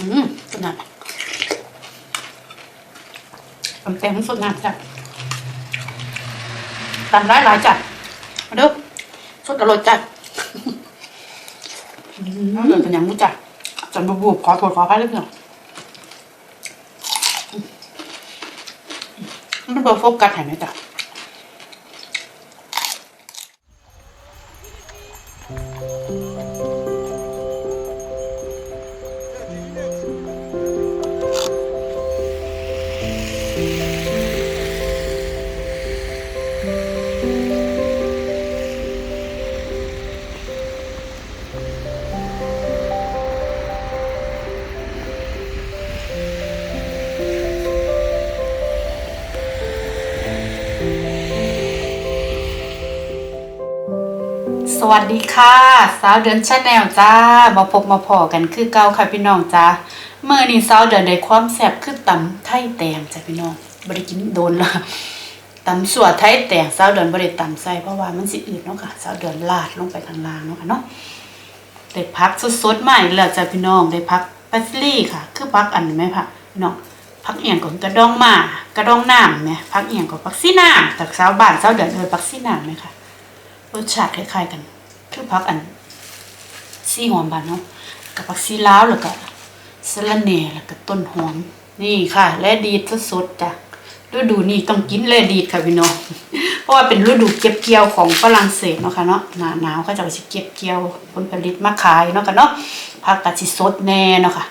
อืมสดน้ำตำแตงสน้ำจ้ะตำร้ายหลายจัดมาดูสดอร่อยจัดอืมเดินเป็นอย่างมุจัดจันบูบขอโทษขออภัยเลยเพื่อนมันโดนโฟกัสเห็นไหมจ๊ะ สวัสดีค่ะสาวเดือนชาแนลจ้ามาพบมาพอกันคือเก่าค่ะพี่น้องจ้าเมื่อนี้สาวเดือนได้ความแซ่บคือตำไทยแตงจ้ะพี่น้องบ่ได้กินโดนละตำสัวไทยแตงสาวเดือนบ่ได้ตำใส่เพราะว่ามันสิอืดเนาะค่ะสาวเดือนลาดลงไปข้างล่างเนาะค่ะเนาะได้พักสดๆใหม่แล้วจ้ะพี่น้องได้พักปัสลี่ค่ะ คือพักอันไหมค่ะพี่น้องพักเอียงของกระดองหมากระดองน้ำไหมพักเอียงของพักซี่น้ำจากสาวบ้านสาวเดือนเอิ้นพักซี่น้ำไหมค่ะ รสชาติคล้ายๆกันคือพักอันซี่หอมบานเนาะกับผักซีลาวแล้วก็สะระแหน่แล้วก็ต้นหอมนี่ค่ะ และดีดสดๆจ้ะฤดูนี้ต้องกินแลดีดค่ะพี่น้องเพราะว่าเป็นฤดูเก็บเกี่ยวของฝรั่งเศสเนาะค่ะเนาะหนาหนาวก็จะไปสิเก็บเกี่ยวผลผลิตมาขายเนาะค่ะเนาะผักกะสิสดแน่เนาะค่ะ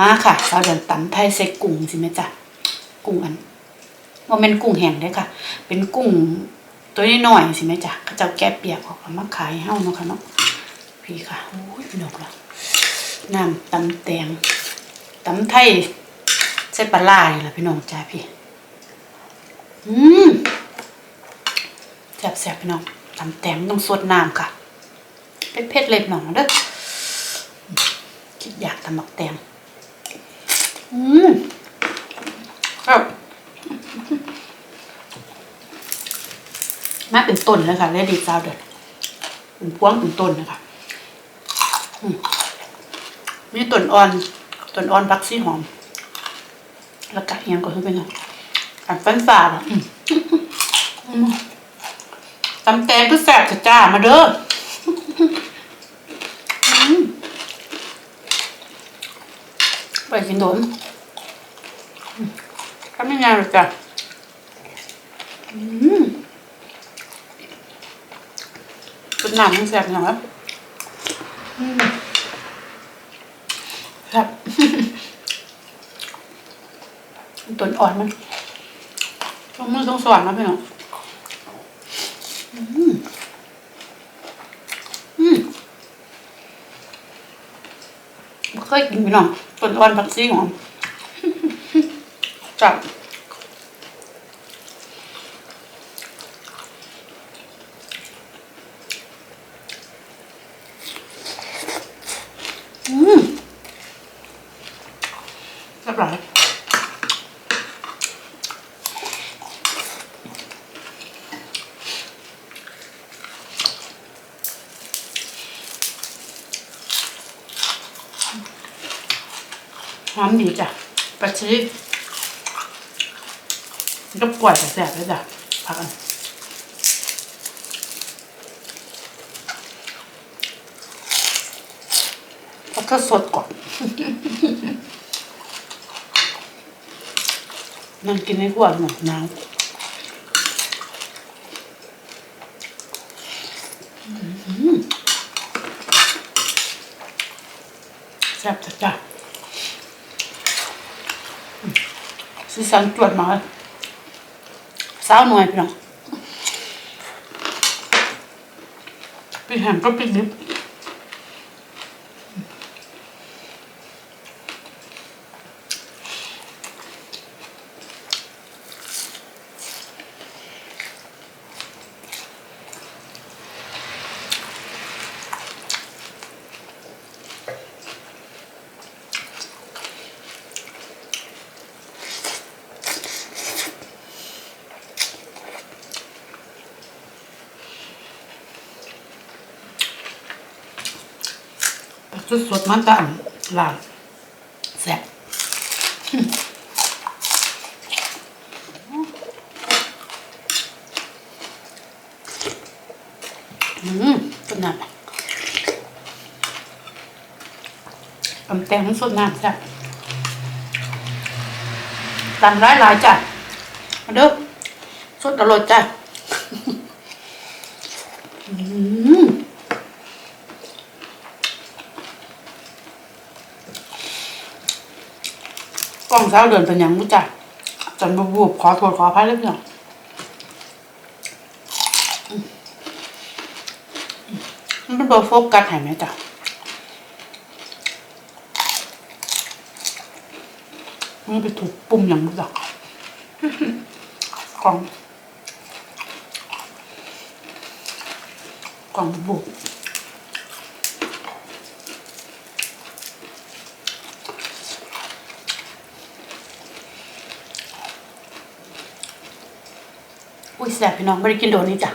มาค่ะสาวเดือนตำไทยใส่กุ้งสิแม่จ้ะกุ้งอันว่าเป็นกุ้งแห้งเด้อค่ะ เป็นกุ้ง ตัวนี้หน่อยสิแม่จ้ะเขาจ้าแกะเปียกออกมาขายให้าเนาะค่ะเนาะพี่ค่ะโอ้ยพี่นกละน้ำตำแตงตำไทยใส่ปลาลานี่ล่ะพี่น้องจ้าพี่อืมแซ่บๆพี่น้องตำแตงต้องสดน้ำค่ะเผ็ดๆเล็บหนอยเด้อคิดอยากตำบักแตงอืมครับ มาเป็นต้นเลยค่ะและดีซาวเด็ดเป็นพวงเป็นต้นนะคะมีต้นอ่อนต้นอ่อนพักซี่หอม แล้วก็เอียงก็คือเป็นไงอันฟันฝ่าอะตำแตงก็แซ่บจะจ้ามาเด้อไปกินโดนอืมทำยังไงล่ะจ้ะอืม เป็น หนังแซ่บนะครับอืมครับต้นอ่อนมันต้องมือต้องสอนนะพี่น้องอืมอืมเคยกินพี่น้องต้นอ่อนผักซีหอมจับ อืมเรียบร้อย หอมดีจ้ะปลาชีสก็ปล่อยแต่แสบเลยจ้ะพักกันแล้วก็สดก่อนนั่งกินให้ขวดหมดน้ำแซ่บจัดจ้ะอืม สีสันจวดมาสาวหน่วยพี่น้องพี่แหงก็พี่ดิบ สดมันตันลาดแซ่บอืมต้นน้ำตำแตงมันสดน้ำแซ่บตำร้ายหลายจ้ะมาเด้อสดอร่อยจ้ะอืม กล้องเช้าเดินเป็นยังมุจ้ะจนบวบขอโทษขออภัยเรื่องนี้มันเป็นเบอร์โฟกัสห็นไหมจ้ะมันไปถูกปุ่มอย่างมุจ้ะกล้องกล่องบุก แสบพี่น้องไม่ได้กินโดนนี้จ้ะ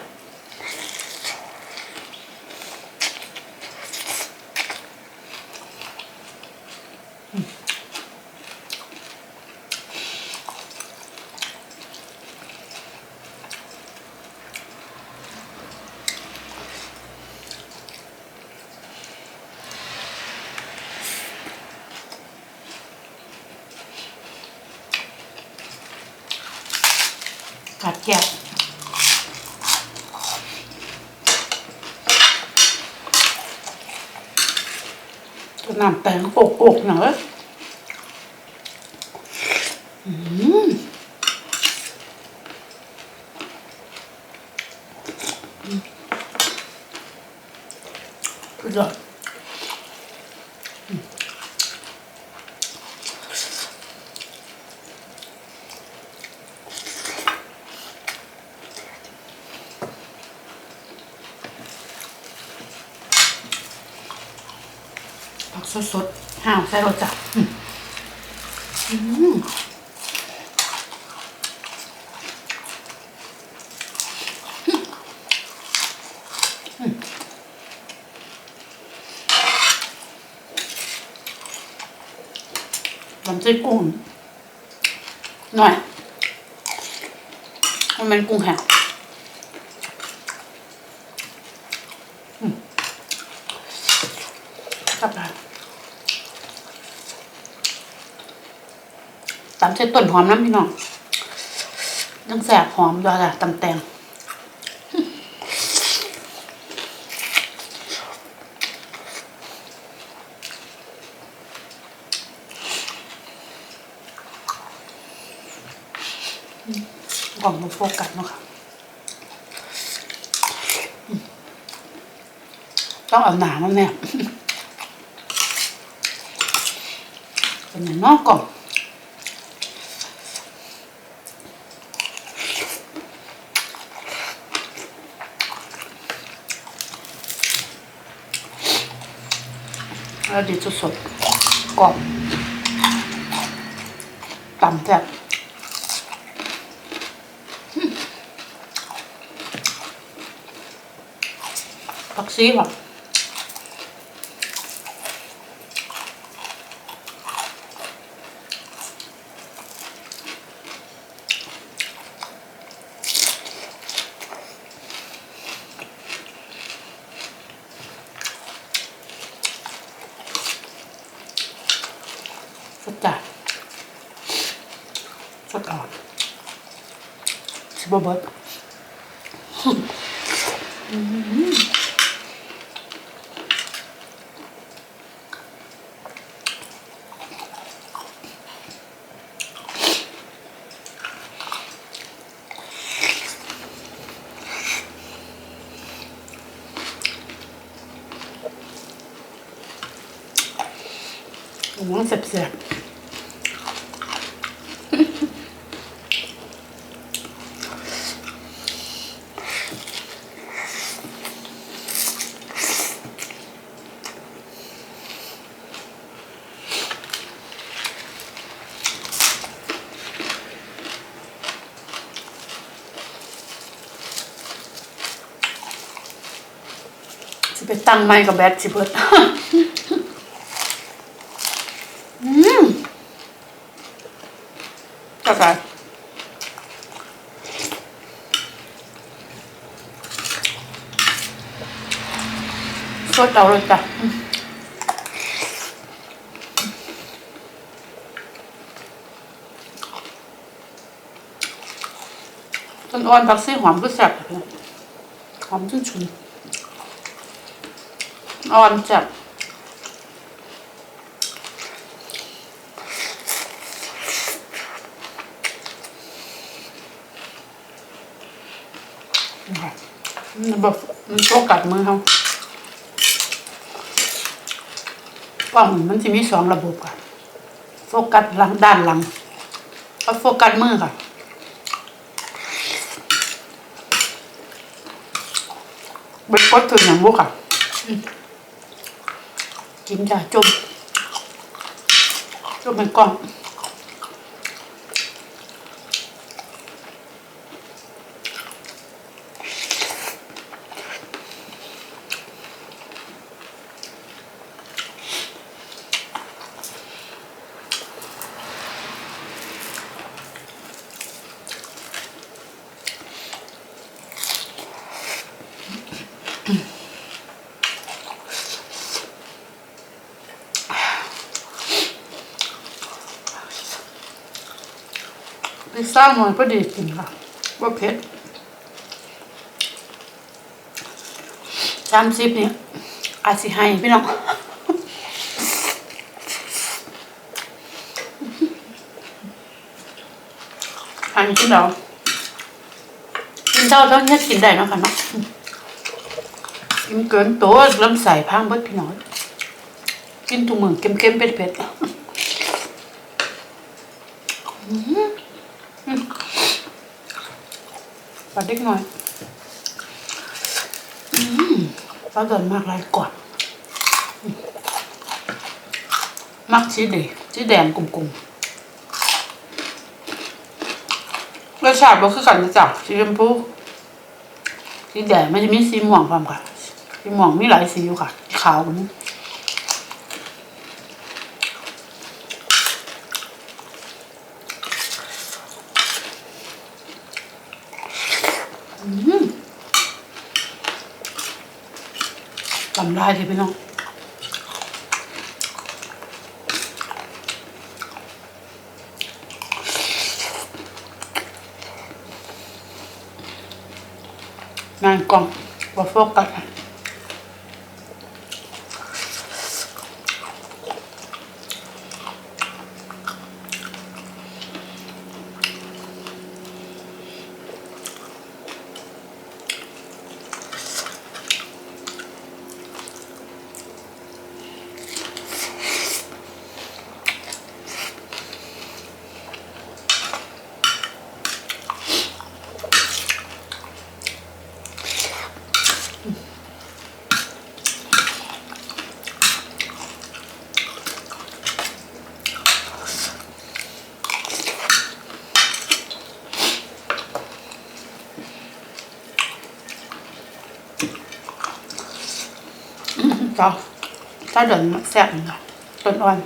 อืมกัดแก้ว น้ำแตงกกๆหน่อยอืมสุดยอด ผักสดๆห้าวใส่รสจัดอืมอืมลำไส้กุ้งหน่อย มันเป็นกุ้งแห้งอืมครับอะ ตำใส่ต้นหอมน้ำพี่น้องต้องแสบหอมด้วยจ้ะตำแตงกล่องมาโฟกัสเนาะค่ะ ต้องเอาหนามันเนี่ยเป็นอย่างนอกกล่อง แล้วดีสดๆกรอบต่ำแซ่บผักซีหรอสดจัดสดอ่อนชิบะเบิดหัวเสียบ จะไปตั้งไม้กับแบทสิเบิดอืมก็ได้สดเอาเลยจ้ะอืมต้นอ่อนผักซี่หอมก็แซ่บเลยหอมชุ่นชุน อ่อนแซ่บนะคะมันแบบมันโฟกัสมือเขากล้องมันจะมีสองระบบค่ะ โฟกัสหลังด้านหลังก็โฟกัสมือค่ะเป็นกดถึงอย่างบุกค่ะ กินจ้ะจุ่มจุ่มเป็นกล้อง พิ ซซ่าหน่อยพอดีกินค่ะว่าเผ็ดสามสิบเนี่ยอาจสิให้พี่น้องอันนี้เรากินเท่าเท่านี้กินได้เนาะค่ะเนาะกินเกินตัวลำใส่พังเบิดพี่น้องกินทุกมือเค็มๆเผ็ดๆ ปลาเด็กหน่อยอืมปลาเดินมากไรก่อนมักสีแดงสีแดงกลุ่มๆรสชาติบ่คือกันนะจ๊ะสีชมพูสีแดงมันจะมีสีม่วงความค่ะสีม่วงมีหลายสีอยู่ค่ะสีขาวก็ มีกำไรที่พี่น้องงานกล่องบ่โฟกัส จ้าถ้าเดินแซ่บนี่ค่ะต้นอ่อน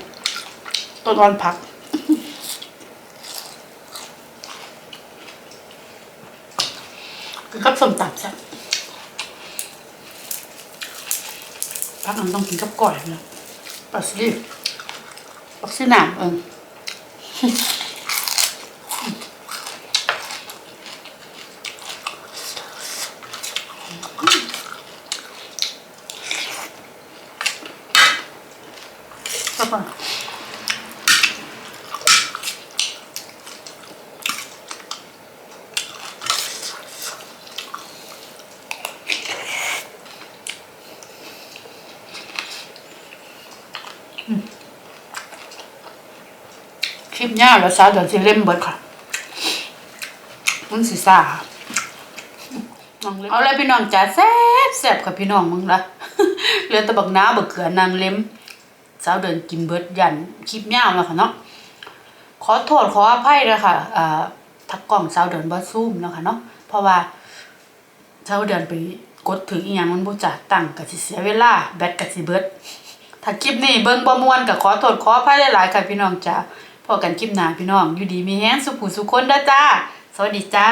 ต้นอ่อนผักคือกับส้มตำแซ่บพักมันต้องกินกับก่อยนะปลาสลิดปลาสลิดหนามเอิง ครับผมอืมคลิปยาวแล้วสาวเดี๋ยวจะเล่มเบิดค่ะมันสิซ่าน้องเล็มเอาเลยพี่น้องจ๋าแซ่บแซ่บค่ะพี่น้องมึงละเหลือแต่บักน้าบักเขือนางเล็ม สาวเดินกินเบิร์ดยันคลิปยาวแล้วค่ะเนาะขอโทษขออภัยด้วยค่ะอ่าทักกล้องสาวเดินบ่ซูมเนาะค่ะเนาะเพราะว่าสาวเดินไปกดถึงอีหยังมันบ่จัดตั้งก็สิเสียเวลาแบตก็สิเบิร์ดถ้าคลิปนี้เบิ่งบ่ม่วนก็ขอโทษขออภัยหลายๆค่ะพี่น้องจ้าพอกันคลิปหน้าพี่น้อง อยู่ดีมีแฮงสุขผู้สุขคนด้จ้า สวัสดีจ้า